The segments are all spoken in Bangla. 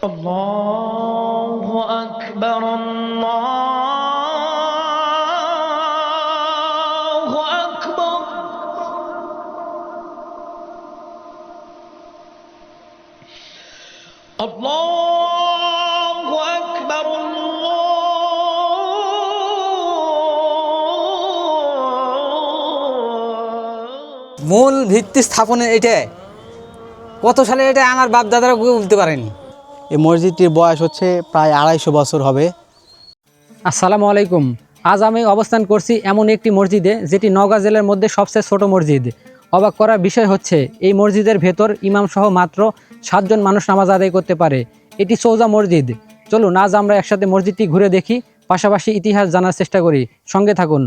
الله أكبر الله أكبر الله أكبر الله মূল ভিত্তি স্থাপনের এটা কত সালে এটা আমার বাপ দাদারা বলতে পারেনি এই মসজিদটির বয়স হচ্ছে প্রায় আড়াইশো বছর হবে। আসসালামু আলাইকুম। আজ আমি অবস্থান করছি এমন একটি মসজিদে যেটি নওগাঁ জেলার মধ্যে সবচেয়ে ছোট মসজিদ। অবাক করার বিষয় হচ্ছে এই মসজিদের ভেতর ইমাম সহ মাত্র সাতজন মানুষ নামাজ আদায় করতে পারে। এটি সৌজা মসজিদ। চলুন আজ আমরা একসাথে মসজিদটি ঘুরে দেখি পাশাপাশি ইতিহাস জানার চেষ্টা করি। সঙ্গে থাকুন।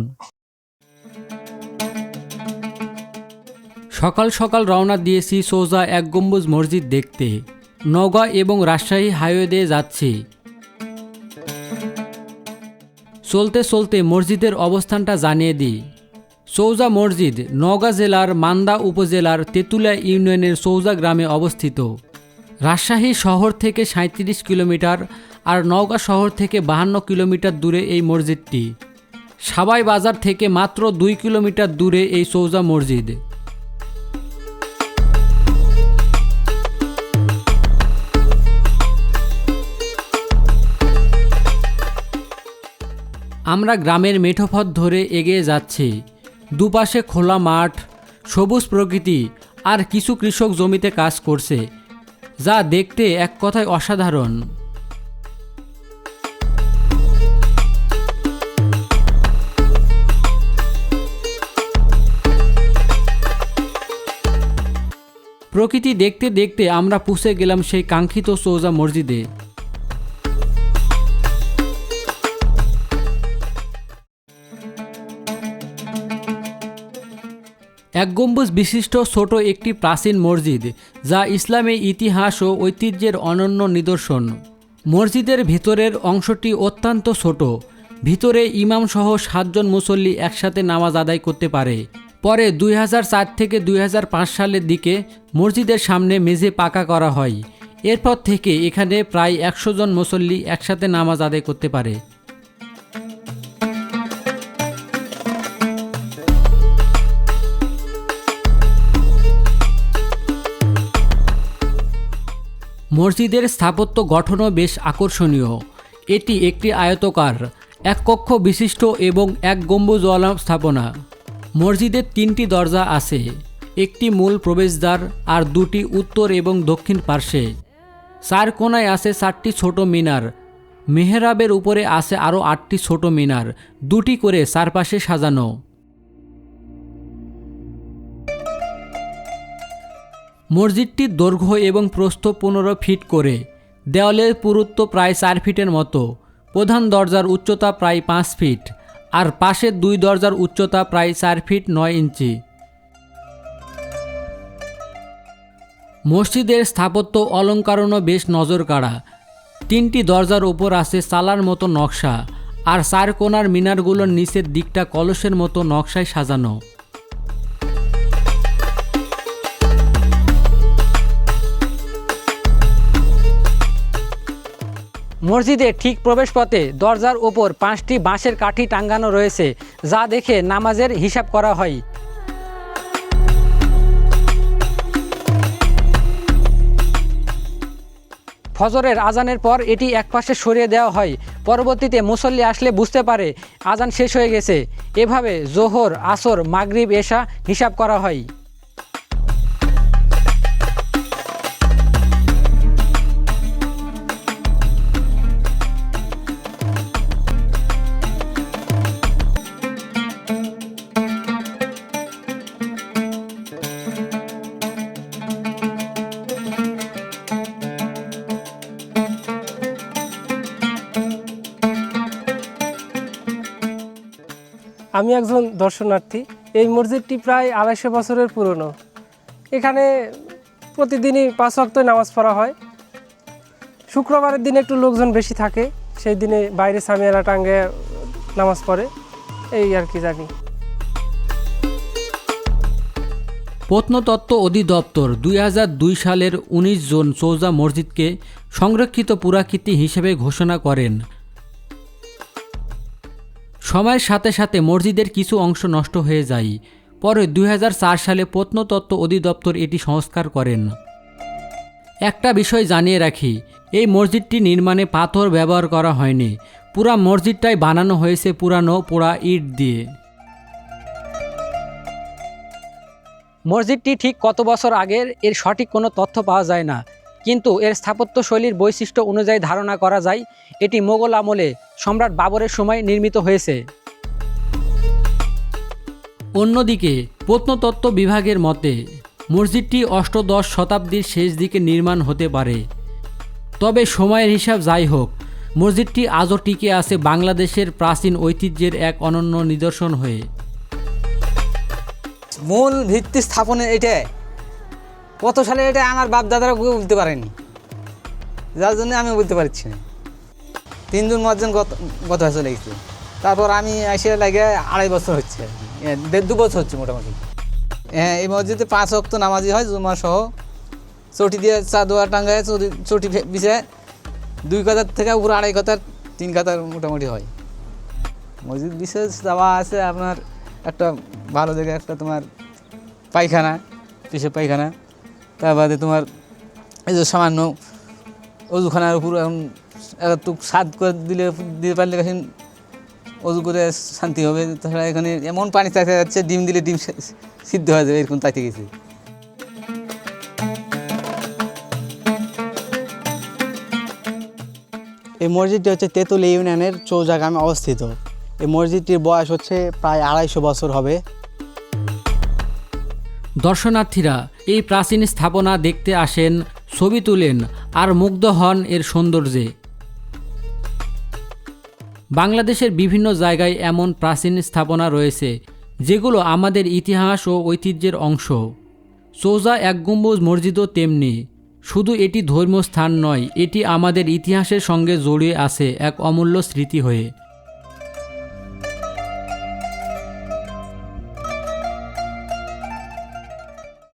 সকাল সকাল রওনা দিয়েছি সৌজা এক গম্বুজ মসজিদ দেখতে। নওগাঁ এবং রাজশাহী হাইওয়ে দিয়ে যাচ্ছি। চলতে চলতে মসজিদের অবস্থানটা জানিয়ে দিই। সৌজা মসজিদ নওগাঁ জেলার মান্দা উপজেলার তেঁতুলিয়া ইউনিয়নের সৌজা গ্রামে অবস্থিত। রাজশাহী শহর থেকে সাঁত্রিশ কিলোমিটার আর নওগাঁ শহর থেকে বাহান্ন কিলোমিটার দূরে এই মসজিদটি। সাবাই বাজার থেকে মাত্র দুই কিলোমিটার দূরে এই সৌজা মসজিদ। আমরা গ্রামের মেঠোপথ ধরে এগিয়ে যাচ্ছি। দুপাশে খোলা মাঠ, সবুজ প্রকৃতি আর কিছু কৃষক জমিতে কাজ করছে, যা দেখতে এক কথায় অসাধারণ। প্রকৃতি দেখতে দেখতে আমরা পুষে গেলাম সেই কাঙ্ক্ষিত সৌজা মসজিদে। এক গম্বুজ বিশিষ্ট ছোট একটি প্রাচীন মসজিদ, যা ইসলামী ইতিহাস ও ঐতিহ্যের অনন্য নিদর্শন। মসজিদের ভিতরের অংশটি অত্যন্ত ছোট। ভিতরে ইমামসহ সাতজন মুসল্লি একসাথে নামাজ আদায় করতে পারে। পরে দুই হাজার চার থেকে দুই হাজার পাঁচ সালের দিকে মসজিদের সামনে মেঝে পাকা করা হয়। এরপর থেকে এখানে প্রায় একশো জন মুসল্লি একসাথে নামাজ আদায় করতে পারে। মসজিদের স্থাপত্য গঠনও বেশ আকর্ষণীয়। এটি একটি আয়তকার, এক কক্ষ বিশিষ্ট এবং এক গম্বুজওয়ালা স্থাপনা। মসজিদের তিনটি দরজা আছে, একটি মূল প্রবেশদ্বার আর দুটি উত্তর এবং দক্ষিণ পার্শ্বে। চার কোনায় আছে চারটি ছোট মিনার, মেহরাবের উপরে আছে আরও আটটি ছোট মিনার, দুটি করে চারপাশে সাজানো। মসজিদটির দৈর্ঘ্য এবং প্রস্থ পনেরো ফিট করে। দেওয়ালের পুরুত্ব প্রায় চার ফিটের মতো। প্রধান দরজার উচ্চতা প্রায় পাঁচ ফিট আর পাশের দুই দরজার উচ্চতা প্রায় চার ফিট নয় ইঞ্চি। মসজিদের স্থাপত্য অলঙ্কারণও বেশ নজর কাড়া তিনটি দরজার ওপর আছে চালার মতো নকশা আর চার কোনার মিনারগুলোর নিচের দিকটা কলসের মতো নকশায় সাজানো। মসজিদে ঠিক প্রবেশপথে দরজার ওপর পাঁচটি বাঁশের কাঠি টাঙ্গানো রয়েছে, যা দেখে নামাজের হিসাব করা হয়। ফজরের আজানের পর এটি একপাশে সরিয়ে দেওয়া হয়। পরবর্তীতে মুসল্লি আসলে বুঝতে পারে, আজান শেষ হয়ে গেছে। এভাবে জোহর, আসর, মাগরিব, এশা হিসাব করা হয়। আমি একজন দর্শনার্থী। এই মসজিদটি প্রায় আড়াইশো বছরের পুরনো। এখানে প্রতিদিনই পাঁচ ওয়াক্ত নামাজ পড়া হয়। শুক্রবারের দিনে একটু লোকজন বেশি থাকে, সেই দিনে বাইরে সামিয়ারা টাঙ্গে নামাজ পড়ে। এই আর কি জানি। প্রত্নতত্ত্ব অধিদপ্তর দুই সালের ১৯ জুন চৌজা মসজিদকে সংরক্ষিত পুরাকীর্তি হিসেবে ঘোষণা করেন। সময়ের সাথে সাথে মসজিদের কিছু অংশ নষ্ট হয়ে যায়। পরে দুই হাজার চার সালে প্রত্নতত্ত্ব অধিদপ্তর এটি সংস্কার করেন। একটা বিষয় জানিয়ে রাখি, এই মসজিদটি নির্মাণে পাথর ব্যবহার করা হয়নি। পুরা মসজিদটাই বানানো হয়েছে পুরানো পোড়া ইট দিয়ে। মসজিদটি ঠিক কত বছর আগের এর সঠিক কোনো তথ্য পাওয়া যায় না। কিন্তু এর স্থাপত্যশৈলীর বৈশিষ্ট্য অনুযায়ী ধারণা করা যায়, এটি মোগল আমলে সম্রাট বাবরের সময় নির্মিত হয়েছে। অন্যদিকে, প্রত্নতত্ত্ব বিভাগের মতে, মসজিদটি অষ্টদশ শতাব্দীর শেষ দিকে নির্মাণ হতে পারে। তবে সময়ের হিসাব যাই হোক, মসজিদটি আজও টিকে আছে বাংলাদেশের প্রাচীন ঐতিহ্যের এক অনন্য নিদর্শন হয়ে। মূল ভিত্তি স্থাপনের এটা কত সালে এটা আমার বাপ দাদারা কেউ বলতে পারেনি। যার জন্য আমি বলতে পারছি না। তিনজন মহাজন গত গত বছর লেগেছে। তারপর আমি এসে লাগে আড়াই বছর হচ্ছে দেড় দু বছর হচ্ছে মোটামুটি। হ্যাঁ এই মসজিদে পাঁচ অক্ত নামাজি হয়, জুমা সহ। চটি দিয়ে চা দোয়া টাঙ্গায় চটি চটি বিছে দুই কাতার থেকে উপরে আড়াই কাতার তিন কাতার মোটামুটি হয়। মসজিদ বিশেষ দেওয়া আছে আপনার একটা ভালো জায়গায় একটা তোমার পায়খানা পিসে পায়খানা। তার বাদে তোমার এই যে সামান্য অজুখানার উপর এখন একটু সাদ করে দিলে দিতে পারলে এখন অজু করে শান্তি হবে। তাছাড়া এখানে এমন পানি চাইতে যাচ্ছে ডিম দিলে ডিম সিদ্ধ হয়ে যাবে এরকম তাইতে গেছে। এই মসজিদটি হচ্ছে তেঁতুল ইউনিয়নের চৌজা গ্রামে অবস্থিত। এই মসজিদটির বয়স হচ্ছে প্রায় আড়াইশো বছর হবে। দর্শনার্থীরা এই প্রাচীন স্থাপনা দেখতে আসেন, ছবি তুলেন আর মুগ্ধ হন এর সৌন্দর্যে। বাংলাদেশের বিভিন্ন জায়গায় এমন প্রাচীন স্থাপনা রয়েছে, যেগুলো আমাদের ইতিহাস ও ঐতিহ্যের অংশ। চৌজা এক গম্বুজ মসজিদও তেমনি। শুধু এটি ধর্মীয় স্থান নয়, এটি আমাদের ইতিহাসের সঙ্গে জড়িয়ে আছে এক অমূল্য স্মৃতি হয়ে।